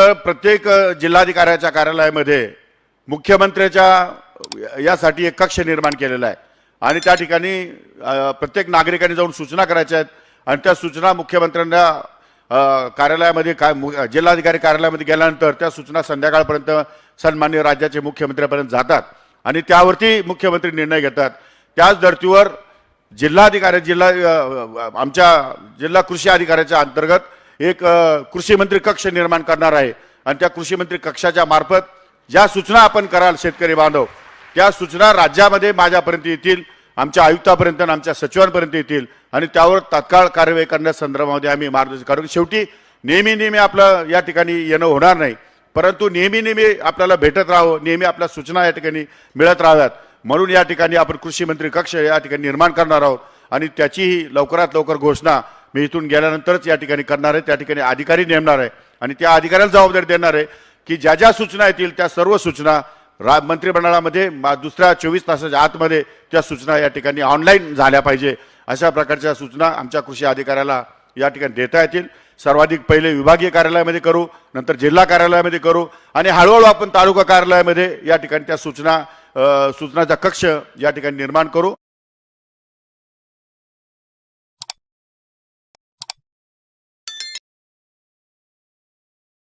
तर प्रत्येक जिल्हाधिकाऱ्याच्या कार्यालयामध्ये मुख्यमंत्र्याच्या यासाठी एक कक्ष निर्माण केलेला आहे. आणि त्या ठिकाणी प्रत्येक नागरिकांनी जाऊन सूचना करायच्या आहेत. आणि त्या सूचना मुख्यमंत्र्यांना कार्यालयामध्ये काय मु- जिल्हाधिकारी कार्यालयामध्ये गेल्यानंतर त्या सूचना संध्याकाळपर्यंत सन्मान्य राज्याचे मुख्यमंत्र्यापर्यंत जातात. आणि त्यावरती मुख्यमंत्री निर्णय घेतात. त्याच धर्तीवर जिल्हाधिकारी जिल्हा आमच्या जिल्हा कृषी अधिकाऱ्याच्या अंतर्गत एक कृषी मंत्री कक्ष निर्माण करणार आहे. आणि त्या कृषी मंत्री कक्षाच्या मार्फत ज्या सूचना आपण कराल शेतकरी बांधव त्या सूचना राज्यामध्ये माझ्यापर्यंत येतील आमच्या आयुक्तापर्यंत आणि आमच्या सचिवांपर्यंत येतील आणि त्यावर तात्काळ कार्यवाही करण्याच्या संदर्भामध्ये आम्ही मार्गदर्शन कारण शेवटी नेहमी नेहमी आपलं या ठिकाणी येणं होणार नाही. परंतु नेहमी नेहमी आपल्याला भेटत राहावं नेहमी आपल्या सूचना या ठिकाणी मिळत राहाव्यात. म्हणून या ठिकाणी आपण कृषी मंत्री कक्ष या ठिकाणी निर्माण करणार आहोत आणि त्याचीही लवकरात लवकर घोषणा मी इथून गेल्यानंतरच या ठिकाणी करणार आहे त्या ठिकाणी अधिकारी नेमणार आहे आणि त्या अधिकाऱ्याला जबाबदारी देणार आहे की ज्या ज्या सूचना येतील त्या सर्व सूचना रा मंत्रिमंडळामध्ये मा- दुसऱ्या चोवीस तासाच्या आतमध्ये त्या सूचना या ठिकाणी ऑनलाईन झाल्या पाहिजे. अशा प्रकारच्या सूचना आमच्या कृषी अधिकाऱ्याला या ठिकाणी देता येतील. सर्वाधिक पहिले विभागीय कार्यालयामध्ये करू नंतर जिल्हा कार्यालयामध्ये करू आणि हळूहळू आपण तालुका कार्यालयामध्ये या ठिकाणी त्या सूचना सूचनाचा कक्ष या ठिकाणी निर्माण करू.